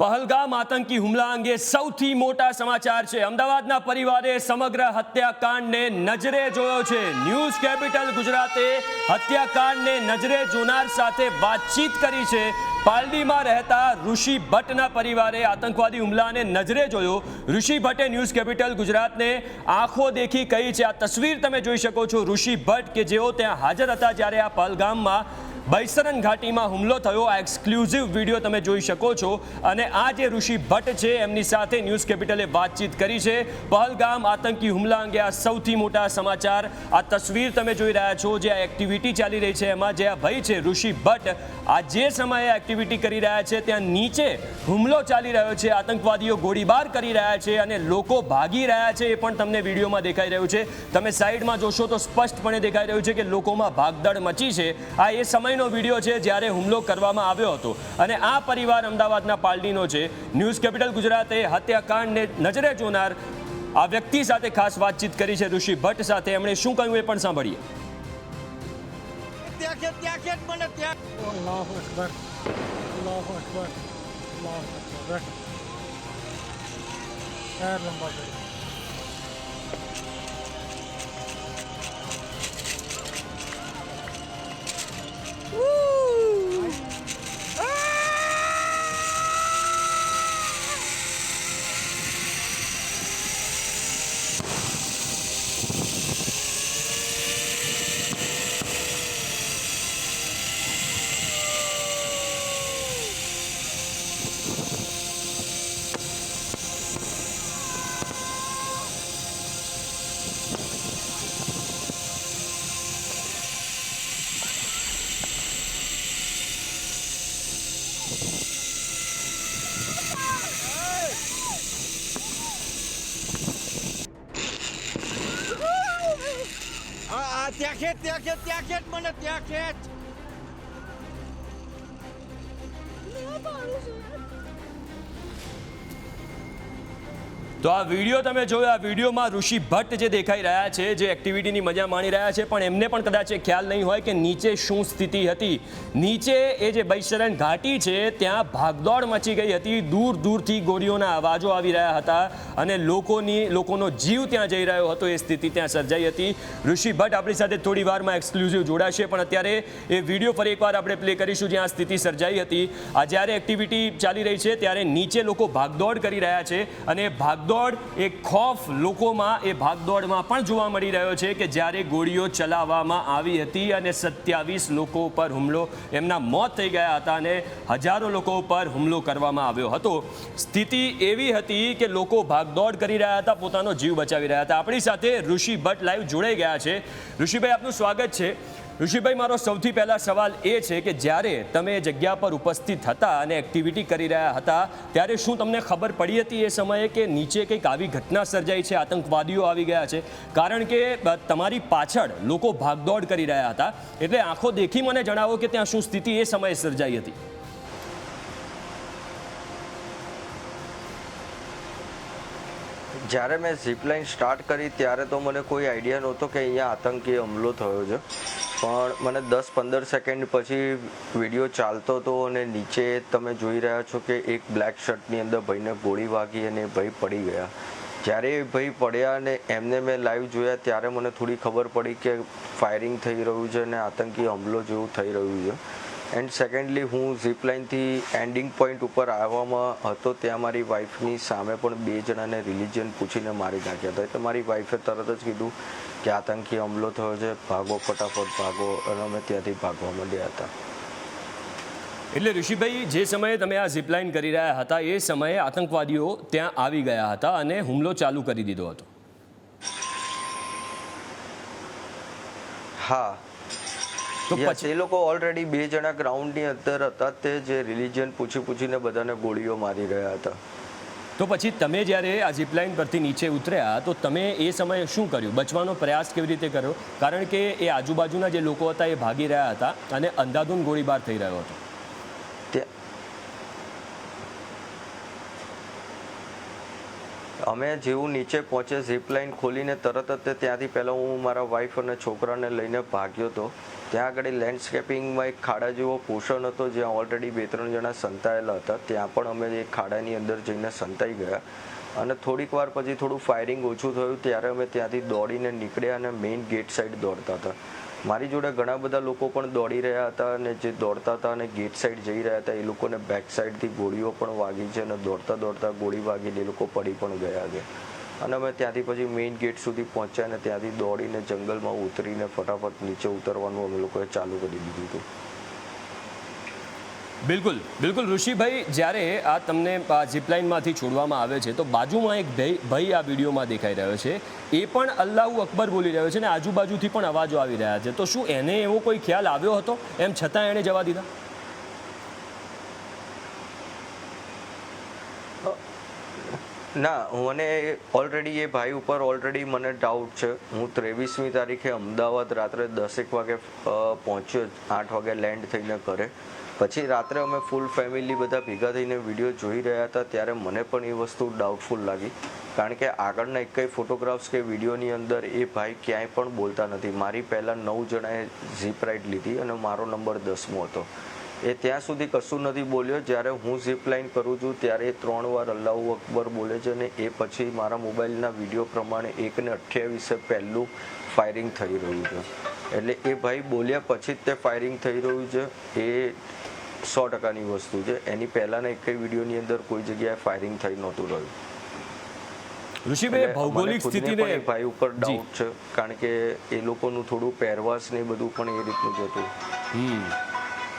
પહલગામ આતંકી હુમલા અંગે સૌથી મોટા સમાચાર છે. અમદાવાદના પરિવારે સમગ્ર હત્યાકાંડને નજરે જોયો છે. ન્યૂઝ કેપિટલ ગુજરાતે હત્યાકાંડને નજરે જોનાર સાથે વાતચીત કરી છે. પાલડીમાં રહેતા ઋષિ ભટ્ટના પરિવારે આતંકવાદી હુમલાને નજરે જોયો. ઋષિ ભટ્ટે ન્યૂઝ કેપિટલ ગુજરાતને આંખો દેખી કહી છે. આ તસવીર તમે જોઈ શકો છો. ઋષિ ભટ્ટ કે જેઓ ત્યાં હાજર હતા જ્યારે આ પહલગામમાં બૈસરન ઘાટીમાં હુમલો થયો. આ એક્સક્લુઝિવ વીડિયો તમે જોઈ શકો છો. અને આ જે ઋષિ ભટ્ટ છે, એમની સાથે ન્યૂઝ કેપિટલે વાતચીત કરી છે. પહલગામ આતંકી હુમલા અંગે આ સૌથી મોટા સમાચાર. આ તસવીર તમે જોઈ રહ્યા છો, જે આ એક્ટિવિટી ચાલી રહી છે એમાં. જે આ ભાઈ છે, ઋષિ ભટ્ટ, આ જે સમયે એક્ટિવિટી કરી રહ્યા છે, ત્યાં નીચે હુમલો ચાલી રહ્યો છે. આતંકવાદીઓ ગોળીબાર કરી રહ્યા છે અને લોકો ભાગી રહ્યા છે, એ પણ તમને વિડીયોમાં દેખાઈ રહ્યું છે. તમે સાઈડમાં જોશો તો સ્પષ્ટપણે દેખાઈ રહ્યું છે કે લોકોમાં ભાગદડ મચી છે. આ એ સમયનો વીડિયો છે જ્યારે હુમલો કરવામાં આવ્યો હતો. અને આ પરિવાર અમદાવાદના પાલડીનો છે. ન્યૂઝ કેપિટલ ગુજરાતે હત્યાકાંડને નજરે જોનાર આ વ્યક્તિ સાથે ખાસ વાતચીત કરી છે ઋષિ ભટ્ટ સાથે. એમણે શું કહ્યું એ પણ સાંભળીએ. ત્યાં Woo! મને ત્યાં ખેંચ. તો આ વીડિયો તમે જોયો, આ વિડીયોમાં ઋષિ ભટ્ટ જે દેખાઈ રહ્યા છે, જે એક્ટિવિટીની મજા માણી રહ્યા છે, પણ એમને પણ કદાચ એ ખ્યાલ નહીં હોય કે નીચે શું સ્થિતિ હતી. નીચે એ જે બૈસરન ઘાટી છે, ત્યાં ભાગદોડ મચી ગઈ હતી. દૂર દૂરથી ગોળીઓના અવાજો આવી રહ્યા હતા અને લોકોની, લોકોનો જીવ ત્યાં જઈ રહ્યો હતો, એ સ્થિતિ ત્યાં સર્જાઈ હતી. ઋષિ ભટ્ટ આપણી સાથે થોડી વારમાં એક્સક્લુઝિવ જોડાશે, પણ અત્યારે એ વીડિયો ફરી એકવાર આપણે પ્લે કરીશું જ્યાં સ્થિતિ સર્જાઈ હતી. આ જ્યારે એક્ટિવિટી ચાલી રહી છે, ત્યારે નીચે લોકો ભાગદોડ કરી રહ્યા છે અને ભાગદોડ એ ખોફ લોકોમાં, એ ભાગદોડમાં પણ જોવા મળી રહ્યો છે કે જ્યારે ગોળીઓ ચલાવવામાં આવી હતી અને સત્યાવીસ લોકો ઉપર હુમલો, એમના મોત થઈ ગયા હતા અને હજારો લોકો ઉપર હુમલો કરવામાં આવ્યો હતો. સ્થિતિ એવી હતી કે લોકો ભાગદોડ કરી રહ્યા હતા, પોતાનો જીવ બચાવી રહ્યા હતા. આપણી સાથે ઋષિ ભટ્ટ લાઈવ જોડાઈ ગયા છે. ઋષિભાઈ, આપનું સ્વાગત છે. ઋષિભાઈ, મારો સૌથી પહેલા સવાલ એ છે કે જ્યારે તમે જગ્યા પર ઉપસ્થિત હતા અને એક્ટિવિટી કરી રહ્યા હતા, ત્યારે શું તમને ખબર પડી હતી એ સમયે કે નીચે કંઈક આવી ઘટના સર્જાઈ છે, આતંકવાદીઓ આવી ગયા છે? કારણ કે તમારી પાછળ લોકો ભાગદોડ કરી રહ્યા હતા. એટલે આંખો દેખી મને જણાવો કે ત્યાં શું સ્થિતિ એ સમયે સર્જાઈ હતી. જ્યારે મેં ઝીપલાઇન સ્ટાર્ટ કરી ત્યારે તો મને કોઈ આઈડિયા નહોતો કે અહીંયા આતંકી હુમલો થયો છે. પણ મને દસ પંદર સેકન્ડ પછી વીડિયો ચાલતો હતો અને નીચે તમે જોઈ રહ્યા છો કે એક બ્લેક શર્ટની અંદર ભાઈને ગોળી વાગી અને ભાઈ પડી ગયા. જ્યારે એ ભાઈ પડ્યા અને એમને મેં લાઈવ જોયા ત્યારે મને થોડી ખબર પડી કે ફાયરિંગ થઈ રહ્યું છે અને આતંકી હુમલો જેવું થઈ રહ્યું છે. એન્ડ સેકન્ડલી હું ઝીપલાઇનથી એન્ડિંગ પોઈન્ટ ઉપર આવવામાં હતો ત્યાં મારી વાઈફની સામે પણ બે જણાને રિલિજન પૂછીને મારી નાખ્યા હતા. એટલે મારી વાઈફે તરત જ કીધું કે આતંકી હુમલો થયો છે ભાગો ફટાફટ ભાગો અને અમે ત્યાંથી ભાગવા માંડ્યા હતા. એટલે ઋષિભાઈ જે સમયે તમે આ ઝીપલાઇન કરી રહ્યા હતા એ સમયે આતંકવાદીઓ ત્યાં આવી ગયા હતા અને હુમલો ચાલુ કરી દીધો હતો. હા તો પછી એ લોકો ઓલરેડી બે જણા ગ્રાઉન્ડની અંદર હતા તે જે રિલિજન પૂછી પૂછીને બધાને ગોળીઓ મારી રહ્યા હતા. તો પછી તમે જ્યારે આ ઝીપલાઇન પરથી નીચે ઉતર્યા તો તમે એ સમયે શું કર્યું? બચવાનો પ્રયાસ કેવી રીતે કર્યો? કારણ કે એ આજુબાજુના જે લોકો હતા એ ભાગી રહ્યા હતા અને અંધાધૂન ગોળીબાર થઈ રહ્યો હતો. અમે જેવું નીચે પહોંચે ઝીપ લાઇન ખોલીને તરત જ ત્યાંથી પહેલાં હું મારા વાઈફ અને છોકરાને લઈને ભાગ્યો હતો. ત્યાં આગળ લેન્ડસ્કેપિંગમાં એક ખાડા જેવો પોષણ હતો, જ્યાં ઓલરેડી બે ત્રણ જણા સંતાયેલા હતા. ત્યાં પણ અમે એ ખાડાની અંદર જઈને સંતાઈ ગયા. અને થોડીક વાર પછી થોડું ફાયરિંગ ઓછું થયું, ત્યારે અમે ત્યાંથી દોડીને નીકળ્યા અને મેઇન ગેટ સાઈડ દોડતા હતા. મારી જોડે ઘણા બધા લોકો પણ દોડી રહ્યા હતા અને જે દોડતા હતા અને ગેટ સાઈડ જઈ રહ્યા હતા, એ લોકોને બેક સાઈડથી ગોળીઓ પણ વાગી છે અને દોડતા દોડતા ગોળી વાગીને એ લોકો પડી પણ ગયા છે. અને અમે ત્યાંથી પછી મેઇન ગેટ સુધી પહોંચ્યા અને ત્યાંથી દોડીને જંગલમાં ઉતરીને ફટાફટ નીચે ઉતરવાનું અમે લોકોએ ચાલુ કરી દીધું હતું. બિલકુલ બિલકુલ. ઋષિભાઈ, જ્યારે આ તમને ઝીપલાઇનમાંથી છોડવામાં આવે છે, તો બાજુમાં એક ભાઈ આ વિડીયોમાં દેખાઈ રહ્યો છે. એ પણ અલ્લાહુ અકબર બોલી રહ્યો છે ને, આજુબાજુથી પણ અવાજો આવી રહ્યા છે. તો શું એને એવો કોઈ ખ્યાલ આવ્યો હતો? એમ છતાં એણે જવા દીધા? ના મને ઓલરેડી એ ભાઈ ઉપર ઓલરેડી મને ડાઉટ છે. હું ત્રેવીસમી તારીખે અમદાવાદ રાત્રે દસેક વાગે પહોંચ્યો, આઠ વાગે લેન્ડ થઈને ઘરે. પછી રાત્રે અમે ફૂલ ફેમિલી બધા ભેગા થઈને વીડિયો જોઈ રહ્યા હતા, ત્યારે મને પણ એ વસ્તુ ડાઉટફુલ લાગી. કારણ કે આગળના એક કંઈ ફોટોગ્રાફ્સ કે વિડીયોની અંદર એ ભાઈ ક્યાંય પણ બોલતા નથી. મારી પહેલાં નવ જણાએ ઝીપ રાઈડ લીધી અને મારો નંબર દસમો હતો. એ ત્યાં સુધી કશું નથી બોલ્યો. જ્યારે હું ઝીપ લાઇન કરું છું, ત્યારે એ ત્રણ વાર અલ્લાહુ અકબર બોલે છે અને એ પછી મારા મોબાઈલના વીડિયો પ્રમાણે એકને અઠ્યાવીસે પહેલું ફાયરિંગ થઈ રહ્યું છે. એટલે એ ભાઈ બોલ્યા પછી જ તે ફાયરિંગ થઈ રહ્યું છે. એ સો ટકાની વસ્તુ છે. એની પહેલાંના એક વિડીયોની અંદર કોઈ જગ્યાએ ફાયરિંગ થઈ નહોતું રહ્યું. ઋષિભાઈ ભૌગોલિક સ્થિતિને ભાઈ ઉપર ડાઉટ છે. કારણ કે એ લોકોનું થોડું પહેરવાશ ને બધું પણ એ રીતનું જ હતું.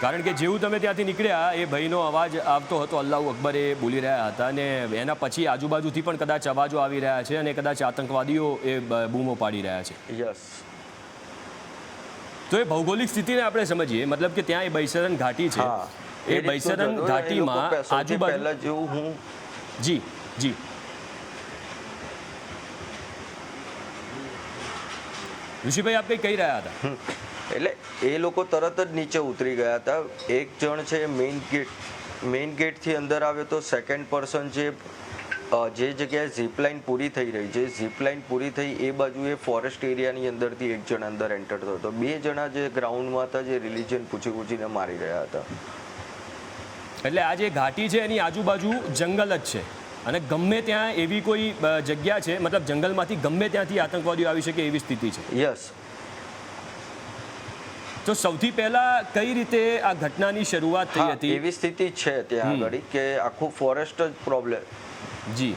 કારણ કે જેવું તમે ત્યાંથી નીકળ્યા એ ભાઈનો અવાજ આવતો હતો અલ્લાહ અકબર એ બોલી રહ્યા હતા અને એના પછી આજુબાજુથી પણ કદાચ અવાજો આવી રહ્યા છે અને કદાચ આતંકવાદીઓ એ બૂમો પાડી રહ્યા છે. યસ તો એ ભૌગોલિક સ્થિતિને આપણે સમજીએ. મતલબ કે ત્યાં એ બૈસરન ઘાટી છે. એ બૈસરન ઘાટીમાં આજુબાજુ જેવું હું જી જી. ઋષિભાઈ આપ કંઈ કહી રહ્યા હતા? એટલે એ લોકો તરત જ નીચે ઉતરી ગયા હતા. એક જણ છે મેઇન ગેટ મેઇન ગેટથી અંદર આવ્યો તો સેકન્ડ પર્સન જે જે જગ્યાએ ઝીપલાઇન પૂરી થઈ રહી છે ઝીપલાઇન પૂરી થઈ એ બાજુ એ ફોરેસ્ટ એરિયાની અંદરથી એક જણ અંદર એન્ટર થયો હતો. બે જણા જે ગ્રાઉન્ડમાં હતા જે રિલિજન પૂછી પૂછીને મારી રહ્યા હતા. એટલે આ જે ઘાટી છે એની આજુબાજુ જંગલ જ છે. અને ગમે ત્યાં એવી કોઈ જગ્યા છે મતલબ જંગલમાંથી ગમે ત્યાંથી આતંકવાદીઓ આવી શકે એવી સ્થિતિ છે. યસ તો સૌથી પહેલા કઈ રીતે આ ઘટનાની શરૂઆત થઈ હતી? એવી સ્થિતિ છે ત્યાં આગળ કે આખું ફોરેસ્ટ જ પ્રોબ્લેમ જી.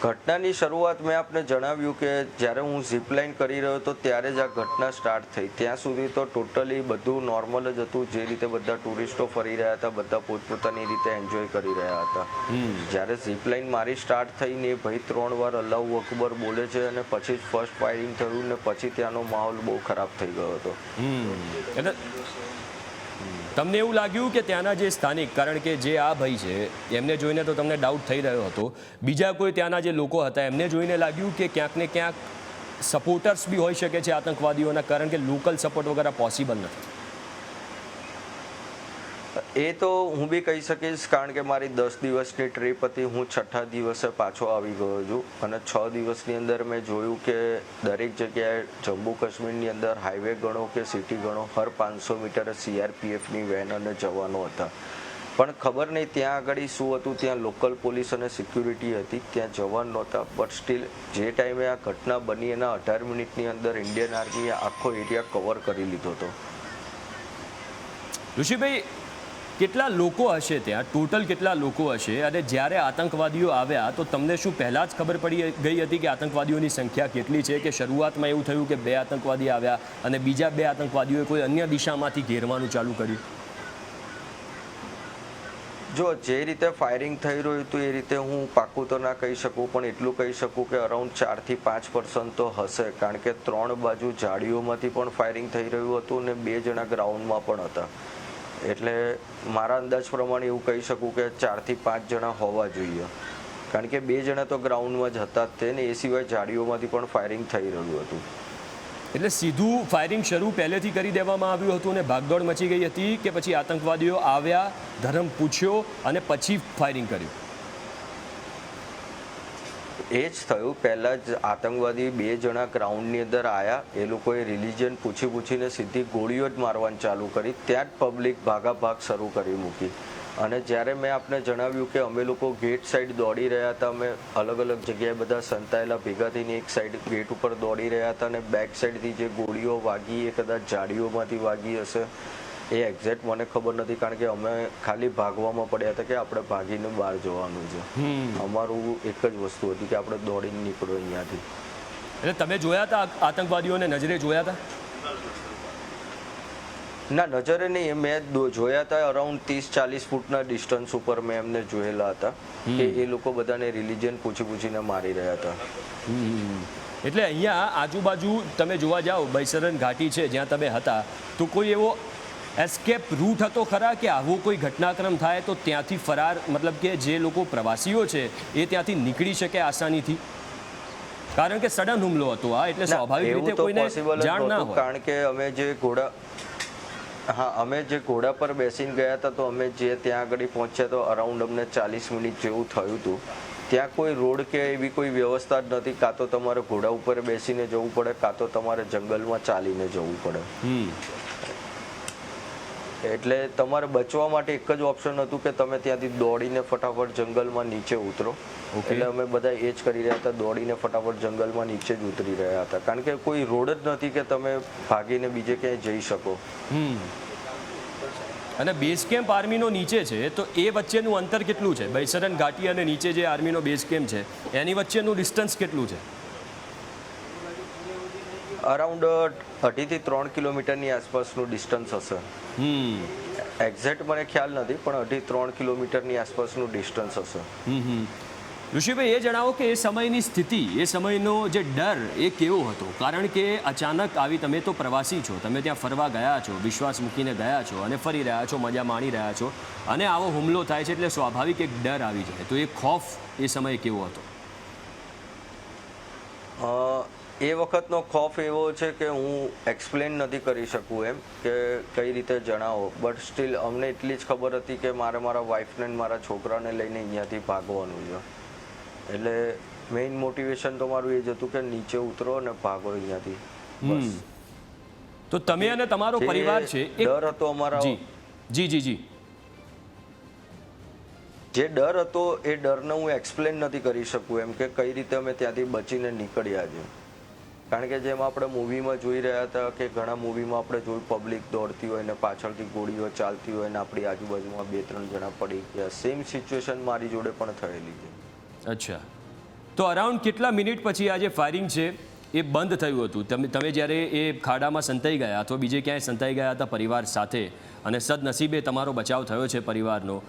ઘટનાની શરૂઆત મેં આપને જણાવ્યું કે જ્યારે હું ઝીપલાઇન કરી રહ્યો હતો ત્યારે જ આ ઘટના સ્ટાર્ટ થઈ. ત્યાં સુધી તો ટોટલી બધું નોર્મલ જ હતું. જે રીતે બધા ટુરિસ્ટો ફરી રહ્યા હતા બધા પોતપોતાની રીતે એન્જોય કરી રહ્યા હતા. જ્યારે ઝીપલાઇન મારી સ્ટાર્ટ થઈ ને એ ભાઈ ત્રણ વાર અલ્લાહુ અકબર બોલે છે અને પછી જ ફર્સ્ટ ફાયરિંગ થયું ને પછી ત્યાંનો માહોલ બહુ ખરાબ થઈ ગયો હતો. તમને એવું લાગ્યું કે ત્યાંના જે સ્થાનિક, કારણ કે જે આ ભાઈ છે, એમને જોઈને તો તમને ડાઉટ થઈ રહ્યો હતો. બીજા કોઈ ત્યાંના જે લોકો હતા, એમને જોઈને લાગ્યું કે ક્યાંક ને ક્યાંક સપોર્ટર્સ બી હોઈ શકે છે આતંકવાદીઓના, કારણ કે લોકલ સપોર્ટ વગેરે પોસિબલ નથી. એ તો હું બી કહી શકીશ, કારણ કે મારી દસ દિવસની ટ્રીપ હતી, હું છઠ્ઠા દિવસે પાછો આવી ગયો છું. અને છ દિવસની અંદર મેં જોયું કે દરેક જગ્યાએ જમ્મુ કાશ્મીરની અંદર હાઈવે ગણો કે સિટી ગણો, હર પાંચસો મીટરે સીઆરપીએફની વેન અને જવાનો હતા. પણ ખબર નહીં ત્યાં આગળ શું હતું, ત્યાં લોકલ પોલીસ અને સિક્યુરિટી હતી, ત્યાં જવાન નહોતા. બટ સ્ટીલ જે ટાઈમે આ ઘટના બની, એના અઢાર મિનિટની અંદર ઇન્ડિયન આર્મીએ આખો એરિયા કવર કરી લીધો હતો. ઋષિભાઈ કેટલા લોકો હશે ત્યાં? ટોટલ કેટલા લોકો હશે? અને જ્યારે આતંકવાદીઓ આવ્યા, તો તમને શું પહેલાં જ ખબર પડી ગઈ હતી કે આતંકવાદીઓની સંખ્યા કેટલી છે? કે શરૂઆતમાં એવું થયું કે બે આતંકવાદી આવ્યા અને બીજા બે આતંકવાદીઓએ કોઈ અન્ય દિશામાંથી ઘેરવાનું ચાલુ કર્યું? જો જે રીતે ફાયરિંગ થઈ રહ્યું હતું, એ રીતે હું પાકું તો ના કહી શકું, પણ એટલું કહી શકું કે અરાઉન્ડ ચારથી પાંચ પર્સન્ટ તો હશે, કારણ કે ત્રણ બાજુ ઝાડીઓમાંથી પણ ફાયરિંગ થઈ રહ્યું હતું ને બે જણા ગ્રાઉન્ડમાં પણ હતા. એટલે મારા અંદાજ પ્રમાણે એવું કહી શકું કે ચારથી પાંચ જણા હોવા જોઈએ. કારણ કે બે જણા તો ગ્રાઉન્ડમાં જ હતા તે ને એ સિવાય ઝાડીઓમાંથી પણ ફાયરિંગ થઈ રહ્યું હતું. એટલે સીધું ફાયરિંગ શરૂ પહેલેથી કરી દેવામાં આવ્યું હતું અને ભાગદોડ મચી ગઈ હતી કે પછી આતંકવાદીઓ આવ્યા, ધર્મ પૂછ્યો અને પછી ફાયરિંગ કર્યું? એ જ થયું. પહેલાં જ આતંકવાદી બે જણા ગ્રાઉન્ડની અંદર આવ્યા એ લોકોએ રિલિજન પૂછી પૂછીને સીધી ગોળીઓ જ મારવાનું ચાલુ કરી. ત્યાં જ પબ્લિક ભાગાભાગ શરૂ કરી મૂકી. અને જ્યારે મેં આપને જણાવ્યું કે અમે લોકો ગેટ સાઈડ દોડી રહ્યા હતા, અમે અલગ અલગ જગ્યાએ બધા સંતાયેલા ભેગા થઈને એક સાઈડ ગેટ ઉપર દોડી રહ્યા હતા અને બેક સાઈડથી જે ગોળીઓ વાગી એ કદાચ જાડીઓમાંથી વાગી હશે. એ એક્ઝેક્ટ મને ખબર નથી કારણ કે અમે ખાલી ભાગવામાં પડ્યા હતા કે આપણે ભાગીને બહાર જવાનું છે. અમારું એક જ વસ્તુ હતી કે આપણે દોડીને નીકળો અહીંયાથી. એટલે તમે જોયા હતા આતંકવાદીઓને નજરે જોયા હતા? ના નજરે નહીં મેં જોયા હતા અરાઉન્ડ ત્રીસ ચાલીસ ફૂટના ડિસ્ટન્સ ઉપર મેં એમને જોયેલા હતા કે એ લોકો બધાને રિલિજન પૂછી પૂછીને મારી રહ્યા હતા. એટલે અહીંયા આજુબાજુ તમે જોવા જાઓ બૈસરન ઘાટી છે જ્યાં તમે હતા તો કોઈ એવો એસ્કેપ રૂટ હતો ખરા કે આવો કોઈ ઘટનાક્રમ થાય તો ત્યાંથી ફરાર મતલબ કે જે લોકો પ્રવાસીઓ છે એ ત્યાંથી નીકળી શકે આસાનીથી? કારણ કે સડન હુમલો હતો આ એટલે સ્વાભાવિક રીતે કોઈને જાણ ના હોય. કારણ કે અમે જે ઘોડા હા અમે જે ઘોડા પર બેસીને ગયા હતા તો અમે જે ત્યાં આગળ પહોંચ્યા તો અરાઉન્ડ અમને ચાલીસ મિનિટ જેવું થયું હતું. ત્યાં કોઈ રોડ કે એવી કોઈ વ્યવસ્થા જ નથી કાં તો તમારે ઘોડા ઉપર બેસીને જવું પડે કાં તો તમારે જંગલમાં ચાલીને જવું પડે. એટલે તમારે બચવા માટે એક જ ઓપ્શન હતું કે તમે ત્યાંથી દોડીને ફટાફટ જંગલમાં નીચે ઉતરો. એટલે અમે બધા એ જ કરી રહ્યા હતા દોડીને ફટાફટ જંગલમાં નીચે જ ઉતરી રહ્યા હતા. કારણ કે કોઈ રોડ જ નથી કે તમે ભાગીને બીજે ક્યાંય જઈ શકો. હમ. અને બેઝ કેમ્પ આર્મીનો નીચે છે તો એ વચ્ચેનું અંતર કેટલું છે? બૈસરન ઘાટી અને નીચે જે આર્મીનો બેઝ કેમ્પ છે એની વચ્ચેનું ડિસ્ટન્સ કેટલું છે? અરાઉન્ડ અઢીથી ત્રણ કિલોમીટરની આસપાસનું ડિસ્ટન્સ હશે. એક્ઝેક્ટ મને ખ્યાલ નથી પણ અઢી ત્રણ કિલોમીટરની આસપાસનું ડિસ્ટન્સ હશે. ઋષિભાઈ એ જણાવો કે એ સમયની સ્થિતિ એ સમયનો જે ડર એ કેવો હતો? કારણ કે અચાનક આવી તમે તો પ્રવાસી છો તમે ત્યાં ફરવા ગયા છો વિશ્વાસ મૂકીને ગયા છો અને ફરી રહ્યા છો મજા માણી રહ્યા છો અને આવો હુમલો થાય છે એટલે સ્વાભાવિક એક ડર આવી જાય. તો એ ખોફ એ સમયે કેવો હતો? એ વખતનો ખોફ એવો છે કે હું એક્સપ્લેન નથી કરી શકું એમ કે કઈ રીતે જણાવો. બટ સ્ટીલ અમને એટલી જ ખબર હતી કે મારે મારા વાઈફને મારા છોકરાને લઈને અહીંયાથી ભાગવાનું છે. એટલે મેઇન મોટિવેશન તો મારું એ જ હતું કે નીચે ઉતરો અને ભાગો અહીંયાથી. બસ. તો તમે અને તમારો પરિવાર છે ડર હતો અમારા. જી. જી જી જી. ડર હતો એ ડરને હું એક્સપ્લેન નથી કરી શકું એમ કે કઈ રીતે અમે ત્યાંથી બચીને નીકળ્યા છે કારણ કે જેમ આપણે મૂવીમાં જોઈ રહ્યા હતા કે ઘણા મૂવીમાં આપણે જોયું પબ્લિક દોડતી હોય ને પાછળથી ગોળીઓ ચાલતી હોય ને આપણી આજુબાજુમાં બે ત્રણ જણા પડી ગયા. સેમ સિચ્યુએશન મારી જોડે પણ થયેલી છે. અચ્છા. તો અરાઉન્ડ કેટલા મિનિટ પછી આ જે ફાયરિંગ છે, એ બંધ થયું હતું? તમે તમે જ્યારે એ ખાડામાં સંતાઈ ગયા અથવા બીજે ક્યાંય સંતાઈ ગયા હતા પરિવાર સાથે અને સદનસીબે તમારો બચાવ થયો છે પરિવારનો,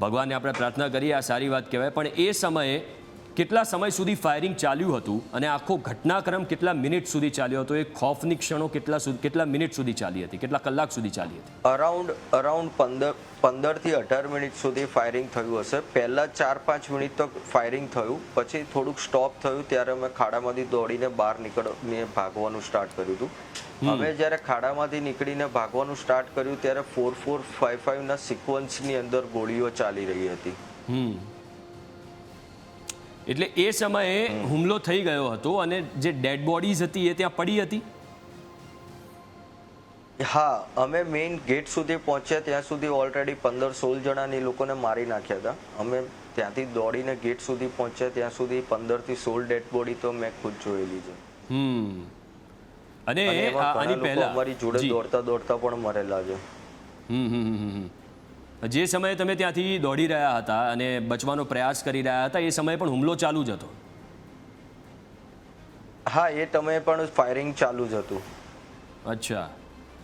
ભગવાનને આપણે પ્રાર્થના કરીએ, આ સારી વાત કહેવાય. પણ એ સમયે કેટલા સમય સુધી ફાયરિંગ ચાલ્યું હતું અને આખો ઘટનાક્રમ કેટલા મિનિટ સુધી ચાલ્યો હતો? એ ખોફની ક્ષણો કેટલા સુધી કેટલા મિનિટ સુધી ચાલી હતી? કેટલા કલાક સુધી ચાલી હતી? અરાઉન્ડ અરાઉન્ડ પંદર પંદરથી અઢાર મિનિટ સુધી ફાયરિંગ થયું હશે. પહેલાં ચાર પાંચ મિનિટ તો ફાયરિંગ થયું. પછી થોડુંક સ્ટોપ થયું ત્યારે અમે ખાડામાંથી દોડીને બહાર નીકળને ભાગવાનું સ્ટાર્ટ કર્યું હતું. હવે જ્યારે ખાડામાંથી નીકળીને ભાગવાનું સ્ટાર્ટ કર્યું ત્યારે ફોર ફોર ફાઇવ ફાઇવના સિક્વન્સની અંદર ગોળીઓ ચાલી રહી હતી. એટલે એ સમયે હુમલો થઈ ગયો હતો અને જે ડેડ બોડીઝ હતી એ ત્યાં પડી હતી? હા અમે મેઇન ગેટ સુધી પહોંચ્યા ત્યાં સુધી ઓલરેડી પંદર સોળ જણાની લોકોને મારી નાખ્યા હતા. અમે ત્યાંથી દોડીને ગેટ સુધી પહોંચ્યા ત્યાં સુધી પંદરથી સોળ ડેડ બોડી તો મેં ખુદ જોયેલી છે. હમ. અને આની પહેલા અમારી જોડે દોડતા દોડતા પણ મરેલા છે. હમ, હમ, હમ. જે સમયે તમે ત્યાંથી દોડી રહ્યા હતા અને બચવાનો પ્રયાસ કરી રહ્યા હતા એ સમયે પણ હુમલો ચાલુ જ હતો. હા એ તમે પણ ફાયરિંગ ચાલુ જ હતું. અચ્છા.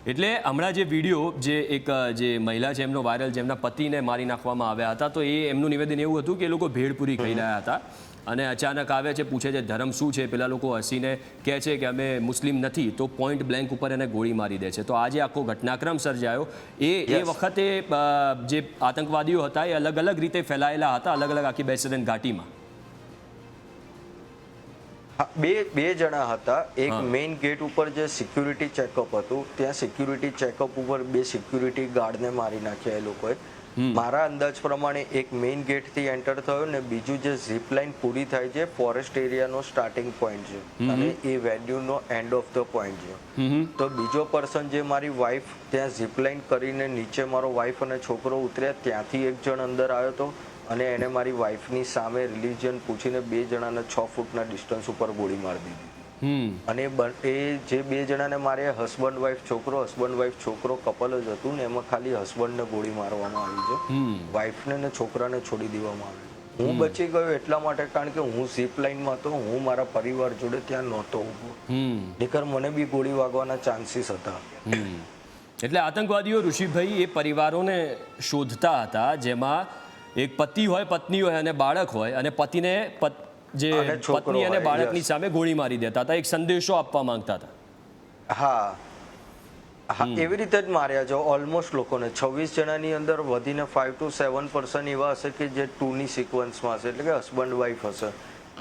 એટલે હમણાં જે વીડિયો જે એક જે મહિલા છે એમનો વાયરલ જેમના પતિને મારી નાખવામાં આવ્યા હતા તો એ એમનું નિવેદન એવું હતું કે એ લોકો ભેળપૂરી ખાઈ રહ્યા હતા. અને અચાનક આવે છે પૂછે છે ધર્મ શું છે? પેલા લોકો હસીને કહે છે કે અમે મુસ્લિમ નથી. તો પોઈન્ટ બ્લેન્ક ઉપર એને ગોળી મારી દે છે. તો આજે આખો ઘટનાક્રમ સર્જાયો. એ એ વખતે જે આતંકવાદીઓ હતા એ અલગ અલગ રીતે ફેલાયેલા હતા અલગ અલગ આખી બેસરેન ઘાટીમાં. બે બે જણા હતા. એક મેઇન ગેટ ઉપર જે સિક્યુરિટી ચેકઅપ હતું ત્યાં સિક્યુરિટી ચેકઅપ ઉપર બે સિક્યુરિટી ગાર્ડને મારી નાખ્યા એ લોકોએ. મારા અંદાજ પ્રમાણે એક મેઇન ગેટથી એન્ટર થયો ને બીજું જે ઝીપ લાઇન પૂરી થાય છે ફોરેસ્ટ એરિયાનો સ્ટાર્ટિંગ પોઈન્ટ છે. અને એ વેન્યુનો એન્ડ ઓફ ધ પોઈન્ટ છે. તો બીજો પર્સન જે મારી વાઈફ ત્યાં ઝીપ લાઇન કરીને નીચે મારો વાઈફ અને છોકરો ઉતર્યા ત્યાંથી એક જણ અંદર આવ્યો હતો અને એને મારી વાઈફની સામે રિલિજન પૂછીને બે જણાને છ ફૂટના ડિસ્ટન્સ ઉપર ગોળી મારી દીધી. અને એ જે બે જણાને મારે હસબન્ડ વાઈફ છોકરો હસબન્ડ વાઈફ છોકરો કપલ જ હતું ને એમાં ખાલી હસબન્ડને ગોળી મારવામાં આવી છે. વાઈફને ને છોકરાને છોડી દેવામાં આવે હું બચી ગયો એટલા માટે કારણ કે હું ઝીપ લાઈનમાં હતો હું મારા પરિવાર જોડે ત્યાં નહોતો ઊભો નીકર મને બી ગોળી વાગવાના ચાન્સીસ હતા. એટલે આતંકવાદીઓ ઋષિભાઈ એ પરિવારોને શોધતા હતા જેમાં એક પતિ હોય પત્ની હોય અને બાળક હોય અને પતિને જે પત્ની અને બાળકની સામે ગોળી મારી દેતા હતા એક સંદેશો આપવા માંગતા હતા. હા. એવી રીતે જ માર્યા છે. ઓલમોસ્ટ લોકોને છવ્વીસ જણાની અંદર વધીને ફાઈવ ટુ સેવન પર્સન્ટ એવા હશે કે જે ટુની સિક્વન્સમાં હશે એટલે કે હસબન્ડ વાઈફ હશે.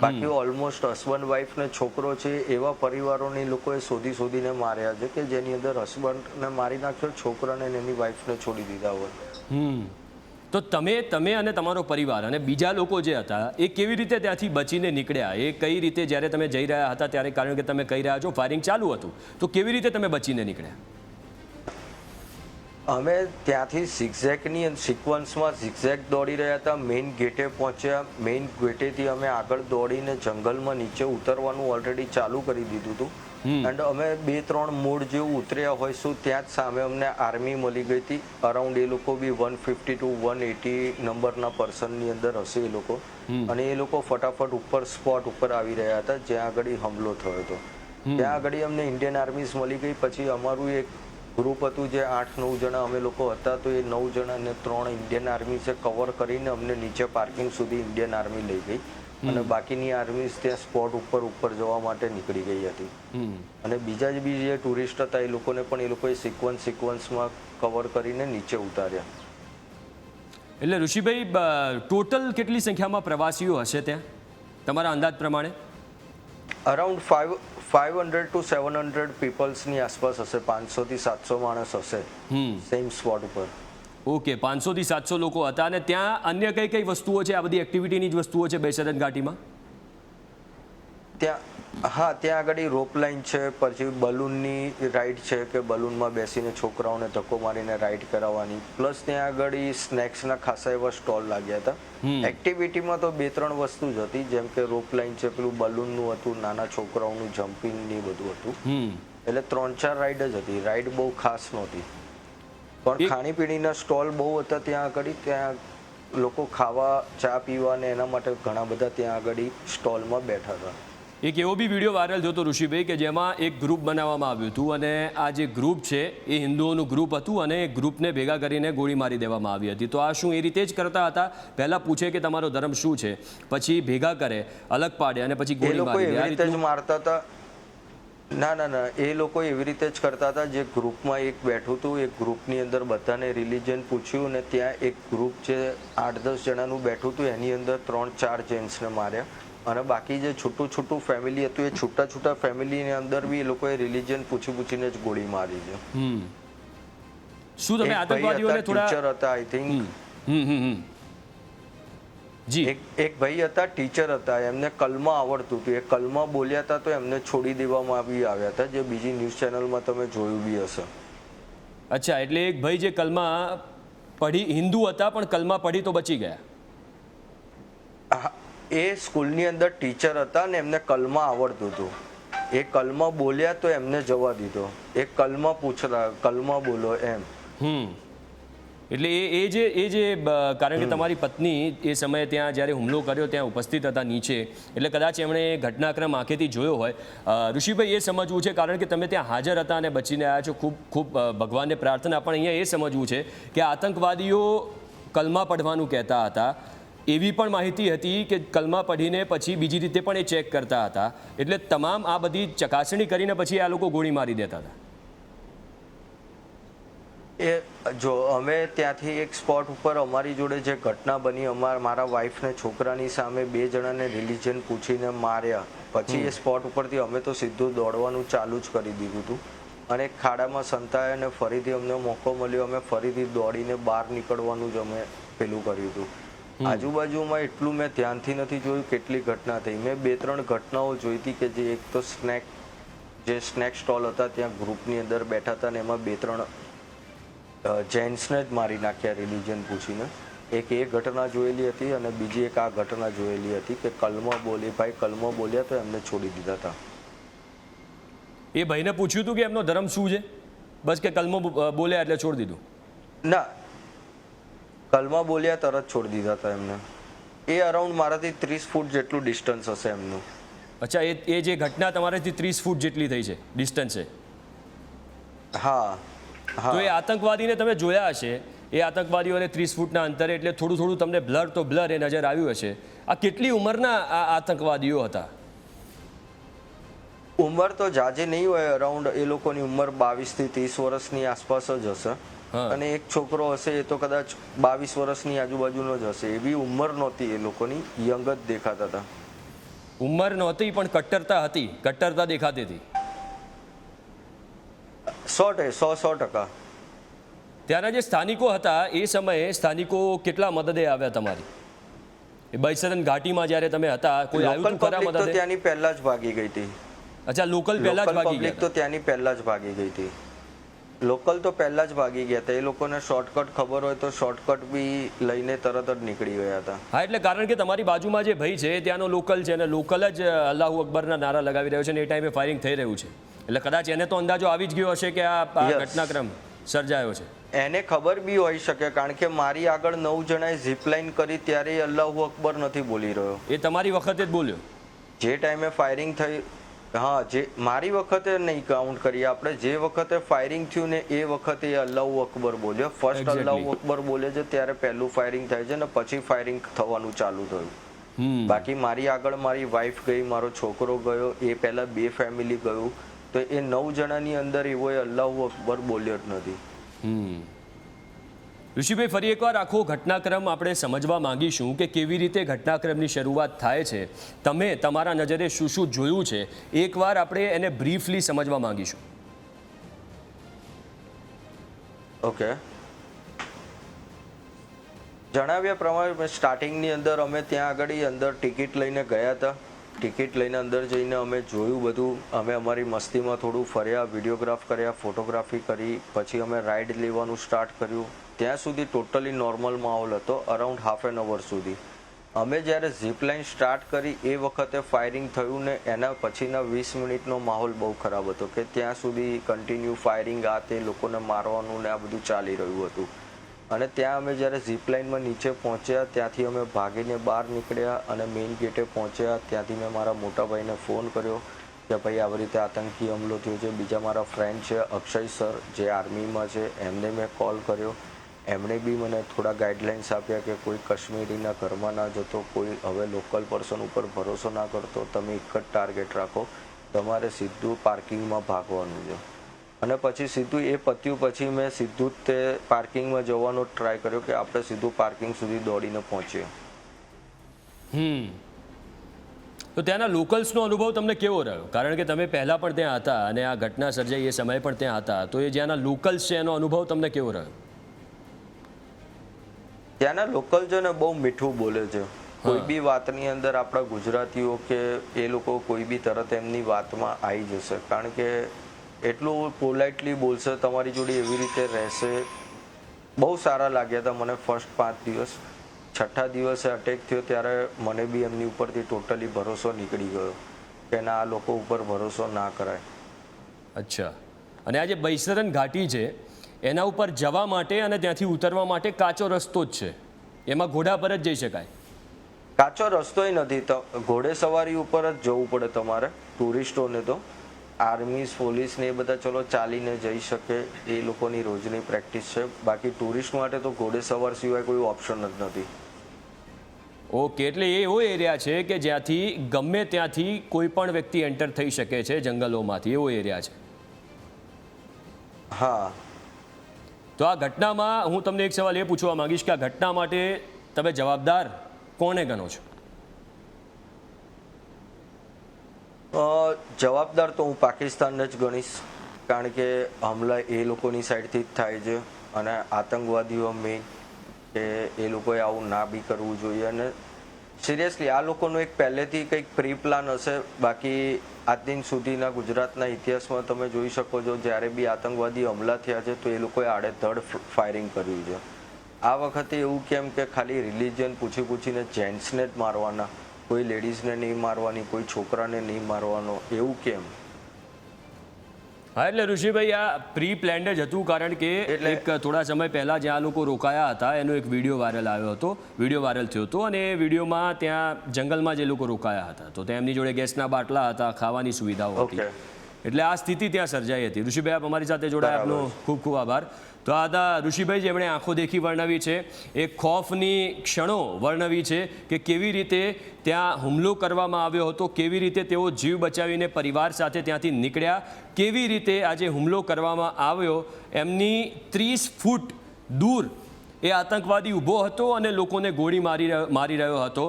બાકી ઓલમોસ્ટ હસબન્ડ વાઈફ ને છોકરો છે એવા પરિવારોની લોકોએ શોધી શોધીને માર્યા છે કે જેની અંદર હસબન્ડને મારી નાખ્યો છોકરાને ને એની વાઈફને છોડી દીધા હોય. હમ. તો તમે તમે અને તમારો પરિવાર અને બીજા લોકો જે હતા, એ કેવી રીતે ત્યાંથી બચીને નીકળ્યા? એ કઈ રીતે જ્યારે તમે જઈ રહ્યા હતા ત્યારે, કારણ કે તમે કહી રહ્યા છો ફાયરિંગ ચાલુ હતું, તો કેવી રીતે તમે બચીને નીકળ્યા? અમે ત્યાંથી zigzag-ની સિક્વન્સમાં સિક્ઝેક દોડી રહ્યા હતા. મેઇન ગેટે પહોંચ્યા. મેઇન ગેટેથી અમે આગળ દોડીને જંગલમાં નીચે ઉતરવાનું ઓલરેડી ચાલુ કરી દીધું હતું. એન્ડ અમે બે ત્રણ મોડ જેવું ઉતર્યા હોઈશું ત્યાં જ સામે અમને આર્મી મળી ગઈ હતી. અરાઉન્ડ એ લોકો B one fifty two one eighty નંબરના પર્સનની અંદર હશે એ લોકો. અને એ લોકો ફટાફટ ઉપર સ્પોટ ઉપર આવી રહ્યા હતા જ્યાં આગળ હુમલો હમલો થયો હતો. ત્યાં આગળ અમને ઇન્ડિયન આર્મીઝ મળી ગઈ પછી અમારું એક ગ્રુપ હતું જે આઠ નવ જણા અમે લોકો હતા તો એ નવ જણા અને ત્રણ ઇન્ડિયન આર્મી છે કવર કરીને અમને નીચે પાર્કિંગ સુધી ઇન્ડિયન આર્મી લઈ ગઈ. અને બાકીની આર્મી ત્યાં સ્પોટ ઉપર ઉપર જવા માટે નીકળી ગઈ હતી. અને બીજા જ બી જે ટુરિસ્ટ હતા એ લોકોને પણ એ લોકોએ સિક્વન્સ સિક્વન્સમાં કવર કરીને નીચે ઉતાર્યા. એટલે ઋષિભાઈ ટોટલ કેટલી સંખ્યામાં પ્રવાસીઓ હશે ત્યાં? તમારા અંદાજ પ્રમાણે? Around five five hundred to seven hundred પીપલ્સની આસપાસ હશે પાંચસોથી સાતસો માણસ હશે સેમ સ્પોટ ઉપર. ઓકે પાંચસોથી સાતસો લોકો હતા અને ત્યાં અન્ય કઈ કઈ વસ્તુઓ છે? આ બધી એક્ટિવિટીની જ વસ્તુઓ છે બેસદન ઘાટીમાં? ત્યાં હા ત્યાં આગળ રોપ લાઇન છે પછી બલૂનની રાઈડ છે કે બલૂનમાં બેસીને છોકરાઓને ધક્કો મારીને રાઈડ કરાવવાની. પ્લસ ત્યાં આગળ સ્નેક્સના ખાસા એવા સ્ટોલ લાગ્યા હતા. એક્ટિવિટીમાં તો બે ત્રણ વસ્તુ જ હતી જેમ કે રોપ લાઇન છે પેલું બલૂનનું હતું નાના છોકરાઓનું જમ્પિંગ ને બધું હતું. એટલે ત્રણ ચાર રાઈડ જ હતી. રાઈડ બહુ ખાસ નહોતી. પણ ખાણીપીણીના સ્ટોલ બહુ હતા ત્યાં આગળ ત્યાં લોકો ખાવા ચા પીવા ને એના માટે ઘણા બધા ત્યાં આગળ સ્ટોલમાં બેઠા હતા. એક એવો બી વીડિયો વાયરલ થયો ઋષિભાઈ કે જેમાં એક ગ્રુપ બનાવવામાં આવ્યું હતું અને આ જે ગ્રુપ છે એ હિન્દુઓનું ગ્રુપ હતું અને એ ગ્રુપને ભેગા કરીને ગોળી મારી દેવામાં આવી હતી. તો આ શું એ રીતે જ કરતા હતા? પહેલાં પૂછે કે તમારો ધર્મ શું છે? પછી ભેગા કરે અલગ પાડે અને પછી ગોળી મારી દે. આ રીતે જ મારતા હતા. ના ના ના. એ લોકો એવી રીતે જ કરતા હતા. જે ગ્રુપમાં એક બેઠું હતું એક ગ્રુપની અંદર બધાને રિલિજન પૂછ્યું અને ત્યાં એક ગ્રુપ જે આઠ દસ જણાનું બેઠું હતું એની અંદર ત્રણ ચાર જેન્ટ્સને માર્યા. અને બાકી જે છૂટું છૂટું ફેમિલી હતું એ છૂટા છૂટા ફેમિલીની અંદર બી એ લોકોએ રિલિજન પૂછી પૂછીને જ ગોળી મારી છે. હમ. શું તમે આતંકવાદીઓને હતા થોડા ટીચર હતા આઈ થિંક હમ હમ હમ. જી. એક એક ભાઈ હતા ટીચર હતા એમને કલમા આવડતું હતું. એ કલમા બોલ્યા હતા તો એમને છોડી દેવામાં બી આવ્યા હતા જે બીજી ન્યૂઝ ચેનલમાં તમે જોયું બી હશે. અચ્છા એટલે એક ભાઈ જે કલમા પઢી હિન્દુ હતા પણ કલમા પઢી તો બચી ગયા? એ સ્કૂલની અંદર ટીચર હતા ને એમને કલમા આવડતું હતું. એ કલમા બોલ્યા તો એમને જવા દીધો. એ કલમા પૂછતા કલમા બોલો એમ. હમ. એટલે એ એ જે એ જે કારણ કે તમારી પત્ની એ સમયે ત્યાં જ્યારે હુમલો કર્યો ત્યાં ઉપસ્થિત હતા નીચે. એટલે કદાચ એમણે એ ઘટનાક્રમ આંખેથી જોયો હોય. ઋષિભાઈ એ સમજવું છે કારણ કે તમે ત્યાં હાજર હતા અને બચીને આવ્યા છો. ખૂબ ખૂબ ભગવાનને પ્રાર્થના પણ અહીંયા એ સમજવું છે કે આતંકવાદીઓ કલમા પઢવાનું કહેતા હતા. એવી પણ માહિતી હતી કે કલમા પઢીને પછી બીજી રીતે પણ એ ચેક કરતા હતા. એટલે તમામ આ બધી ચકાસણી કરીને પછી આ લોકો ગોળી મારી દેતા હતા. એ જો અમે ત્યાંથી એક સ્પોટ ઉપર અમારી જોડે જે ઘટના બની અમારા મારા વાઈફને છોકરાની સામે બે જણાને રિલિજન પૂછીને માર્યા. પછી એ સ્પોટ ઉપરથી અમે તો સીધું દોડવાનું ચાલુ જ કરી દીધું હતું અને ખાડામાં સંતાય અને ફરીથી અમને મોકો મળ્યો અમે ફરીથી દોડીને બહાર નીકળવાનું જ અમે પેલું કર્યું હતું આજુબાજુમાં એટલું મેં ધ્યાનથી નથી જોયું કેટલી ઘટના થઈ. મેં બે ત્રણ ઘટનાઓ જોઈ હતી કે જે એક તો સ્નેક જે સ્નેક સ્ટોલ હતા ત્યાં ગ્રુપની અંદર બેઠા હતા ને એમાં બે ત્રણ જેન્ટ્સને જ મારી નાખ્યા રિલિજન પૂછીને. એક એ ઘટના જોયેલી હતી અને બીજી એક આ ઘટના જોયેલી હતી કે કલમો બોલી ભાઈ કલમો બોલ્યા તો એમને છોડી દીધા હતા. એ ભાઈને પૂછ્યું હતું કે એમનો ધર્મ શું છે? બસ કે કલમો બોલ્યા એટલે છોડી દીધું. ના. કલમા બોલ્યા તરત છોડી દીધા હતા એમને. એ અરાઉન્ડ મારાથી ત્રીસ ફૂટ જેટલું ડિસ્ટન્સ હશે એમનું. અચ્છા એ એ જે ઘટના તમારાથી ત્રીસ ફૂટ જેટલી થઈ છે ડિસ્ટન્સે હા. તો એ આતંકવાદીને તમે જોયા હશે. એ આતંકવાદીઓને ત્રીસ ફૂટના અંતરે એટલે થોડું થોડું તમને બ્લર તો બ્લર એ નજર આવ્યું હશે. આ કેટલી ઉંમરના આ આતંકવાદીઓ હતા? ઉંમર તો જાજે નહીં હોય અરાઉન્ડ એ લોકોની ઉંમર બાવીસથી ત્રીસ વર્ષની આસપાસ જ હશે. અને એક છોકરો હશે એ તો કદાચ બાવીસ વર્ષની આજુબાજુનો જ હશે. એવી ઉંમર નહોતી એ લોકોની યંગ જ દેખાતા હતા. ઉંમર નહોતી પણ કટ્ટરતા હતી. કટ્ટરતા દેખાતી હતી. સો સો સો ટકા. ત્યાંના જે સ્થાનિકો હતા એ સમયે સ્થાનિકો કેટલા મદદે આવ્યા તમારી? એ બૈસરન ઘાટીમાં જ્યારે તમે હતા કોઈ આવ્યું ખરા મદદ તો ત્યાંની પહેલા જ ભાગી ગઈ હતી. અચ્છા લોકલ પહેલા જ ભાગી ગઈ ગયા તો ત્યાંની પહેલા જ ભાગી ગઈ હતી. લોકલ તો પહેલા જ ભાગી ગયા હતા. એ લોકોને શોર્ટકટ ખબર હોય તો શોર્ટકટ બી લઈને તરત જ નીકળી ગયા હતા. હા એટલે કારણ કે તમારી બાજુમાં જે ભાઈ છે ત્યાંનો લોકલ છે અને લોકલ જ અલ્લાહુ અકબરના નારા લગાવી રહ્યો છે અને એ ટાઈમે ફાયરિંગ થઈ રહ્યું છે. એટલે કદાચ એને તો અંદાજો આવી જ ગયો હશે કે આ ઘટનાક્રમ સર્જાયો છે. એને ખબર બી હોઈ શકે કારણ કે મારી આગળ નવ જણાએ ઝીપલાઇન કરી ત્યારે અલ્લાહુ અકબર નથી બોલી રહ્યો. એ તમારી વખતે જ બોલ્યો? જે ટાઈમે ફાયરિંગ થઈ હા જે મારી વખતે નહીં કાઉન્ટ કરીએ આપણે. જે વખતે ફાયરિંગ થયું ને એ વખતે અલ્લાહુ અકબર બોલ્યો. ફર્સ્ટ. અલ્લાહુ અકબર બોલે છે ત્યારે પહેલું ફાયરિંગ થાય છે ને પછી ફાયરિંગ થવાનું ચાલુ થયું. બાકી મારી આગળ મારી વાઈફ ગઈ મારો છોકરો ગયો એ પહેલા બે ફેમિલી ગયું. તો એ નવ જણાની અંદર એવો એ અલ્લાહુ અકબર બોલ્યો જ નથી. ઋષિભાઈ ફરી એકવાર આખો ઘટનાક્રમ આપણે સમજવા માંગીશું કે કેવી રીતે ઘટનાક્રમની શરૂઆત થાય છે. તમે તમારા નજરે શું શું જોયું છે? એકવાર આપણે એને બ્રીફલી સમજવા માંગીશું. ઓકે જણાવ્યા પ્રમાણે સ્ટાર્ટિંગની અંદર અમે ત્યાં આગળ અંદર ટિકિટ લઈને ગયા હતા. ટિકિટ લઈને અંદર જઈને અમે જોયું બધું. અમે અમારી મસ્તીમાં થોડું ફર્યા, વિડીયોગ્રાફ કર્યા, ફોટોગ્રાફી કરી, પછી અમે રાઈડ લેવાનું સ્ટાર્ટ કર્યું. ત્યાં સુધી ટોટલી નોર્મલ માહોલ હતો, અરાઉન્ડ હાફ એન અવર સુધી. અમે જ્યારે ઝીપલાઇન સ્ટાર્ટ કરી, એ વખતે ફાયરિંગ થયું ને એના પછીના વીસ મિનિટનો માહોલ બહુ ખરાબ હતો કે ત્યાં સુધી કન્ટિન્યુ ફાયરિંગ આ તે લોકોને મારવાનું ને આ બધું ચાલી રહ્યું હતું. અને ત્યાં અમે જ્યારે ઝીપલાઇનમાં નીચે પહોંચ્યા, ત્યાંથી અમે ભાગીને બહાર નીકળ્યા અને મેઇન ગેટે પહોંચ્યા. ત્યાંથી મેં મારા મોટાભાઈને ફોન કર્યો કે ભાઈ, આવી રીતે આતંકી હુમલો થયો છે. બીજા મારા ફ્રેન્ડ છે, અક્ષય સર જે આર્મીમાં છે, એમને મેં કોલ કર્યો. એમણે બી મને થોડા ગાઈડલાઇન્સ આપ્યા કે કોઈ કાશ્મીરીના ઘરમાં ના જતો, કોઈ હવે લોકલ પર્સન ઉપર ભરોસો ના કરતો, તમે એક જ ટાર્ગેટ રાખો. તમારે સીધું પાર્કિંગમાં ભાગવાનું છે. અને પછી સીધું એ પત્યું પછી મેં સીધું જ તે પાર્કિંગમાં જવાનો ટ્રાય કર્યો કે આપણે સીધું પાર્કિંગ સુધી દોડીને પહોંચીએ. હમ. તો ત્યાંના લોકલ્સનો અનુભવ તમને કેવો રહ્યો? કારણ કે તમે પહેલાં પણ ત્યાં હતા અને આ ઘટના સર્જાઈ એ સમયે પણ ત્યાં હતા. તો એ જ્યાંના લોકલ્સ છે એનો અનુભવ તમને કેવો રહ્યો? ત્યાંના લોકલ છે ને બહુ મીઠું બોલે છે. કોઈ બી વાતની અંદર આપણા ગુજરાતીઓ કે એ લોકો કોઈ બી તરત એમની વાતમાં આવી જશે. કારણ કે એટલું પોલાઇટલી બોલશે તમારી જોડે એવી રીતે રહેશે. બહુ સારા લાગ્યા હતા મને ફર્સ્ટ પાંચ દિવસ. છઠ્ઠા દિવસે અટેક થયો ત્યારે મને બી એમની ઉપરથી ટોટલી ભરોસો નીકળી ગયો. કે ના આ લોકો ઉપર ભરોસો ના કરાય. અચ્છા. અને આ જે બૈસરન ઘાટી છે એના ઉપર જવા માટે અને ત્યાંથી ઉતરવા માટે કાચો રસ્તો જ છે. એમાં ઘોડા પર જ જઈ શકાય. કાચો રસ્તોય નથી. તો ઘોડે સવારી ઉપર જ જવું પડે તમારે ટુરિસ્ટોને તો. આર્મી પોલીસ ને એ બધા ચલો ચાલીને જઈ શકે એ લોકોની રોજની પ્રેક્ટિસ છે. બાકી ટુરિસ્ટ માટે તો ઘોડે સવાર સિવાય કોઈ ઓપ્શન જ નથી. ઓકે એટલે એ એવો એરિયા છે કે જ્યાંથી ગમે ત્યાંથી કોઈ પણ વ્યક્તિ એન્ટર થઈ શકે છે જંગલોમાંથી. એવો એરિયા છે. હા. તો આ ઘટનામાં હું તમને એક સવાલ એ પૂછવા માંગીશ કે આ ઘટના માટે તમે જવાબદાર કોને ગણો છો? જવાબદાર તો હું પાકિસ્તાનને જ ગણીશ, કારણ કે હમલા એ લોકોની સાઈડથી જ થાય છે અને આતંકવાદીઓ મેઇન કે એ લોકોએ આવું ના બી કરવું જોઈએ અને સિરિયસલી આ લોકોનું એક પહેલેથી કંઈક પ્રી પ્લાન હશે, બાકી આજ દિન સુધીના ગુજરાતના ઇતિહાસમાં તમે જોઈ શકો છો, જ્યારે બી આતંકવાદી હમલા થયા છે તો એ લોકોએ આડેધડ ફાયરિંગ કર્યું છે. આ વખતે એવું કેમ કે ખાલી રિલિજન પૂછી પૂછીને જેન્ટ્સને જ મારવાના કોઈ લેડીઝને નહીં મારવાની કોઈ છોકરાને નહીં મારવાનો એવું કેમ? હા એટલે ઋષિભાઈ આ પ્રી પ્લેન્ડ જ હતું કારણ કે એટલે- એક થોડા સમય પહેલાં જ્યાં લોકો રોકાયા હતા એનો એક વીડિયો વાયરલ આવ્યો હતો વીડિયો વાયરલ થયો હતો અને એ વિડીયોમાં ત્યાં જંગલમાં જે લોકો રોકાયા હતા. તો તેમની જોડે ગેસના બાટલા હતા ખાવાની સુવિધાઓ હતી. એટલે આ સ્થિતિ ત્યાં સર્જાઈ હતી. ઋષિભાઈ આપ અમારી સાથે જોડાયા આપનો ખૂબ ખૂબ આભાર. તો આ હતા ઋષિભાઈ જેમણે આંખો દેખી વર્ણવી છે. એ ખોફની ક્ષણો વર્ણવી છે કે કેવી રીતે ત્યાં હુમલો કરવામાં આવ્યો હતો, કેવી રીતે તેઓ જીવ બચાવીને પરિવાર સાથે ત્યાંથી નીકળ્યા, કેવી રીતે આજે હુમલો કરવામાં આવ્યો, એમની ત્રીસ ફૂટ દૂર એ આતંકવાદી ઊભો હતો અને લોકોને ગોળી મારી મારી રહ્યો હતો.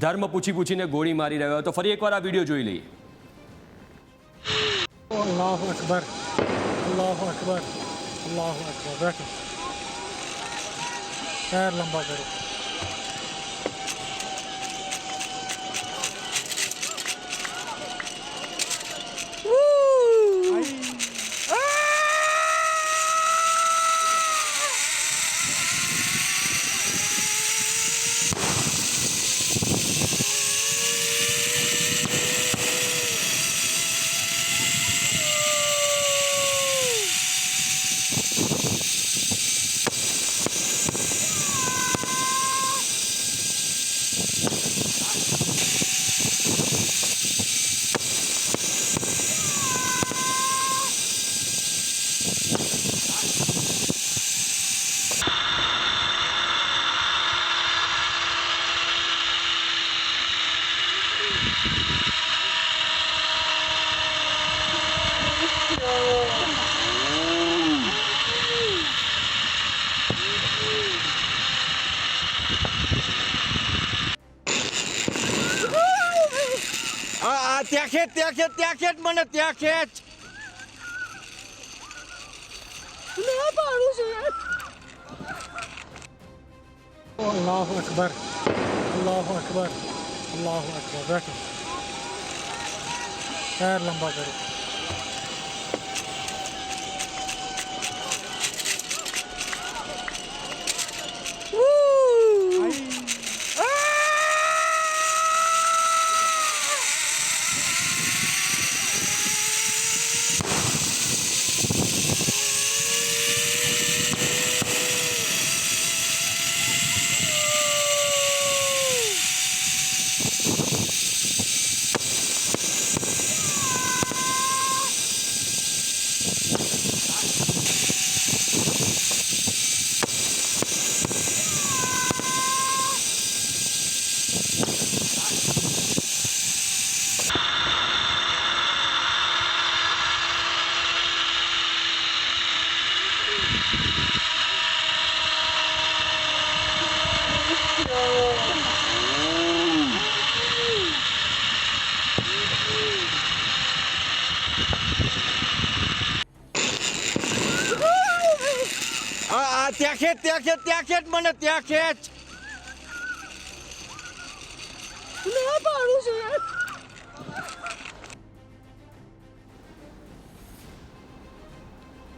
ધર્મ પૂછી પૂછીને ગોળી મારી રહ્યો હતો. ફરી એકવાર આ વીડિયો જોઈ લઈએ. અકબર અકબર. الله أكبر. راكب خير لمبادرة ત્યાં ખેંચ ત્યાં ખેંચ ત્યાં ખેંચ મને ત્યાં ખેંચ अल्लाह अकबर अल्लाह अकबर अल्लाह अकबर बैठो पैर लंबा करो મને ત્યાં ખેંચ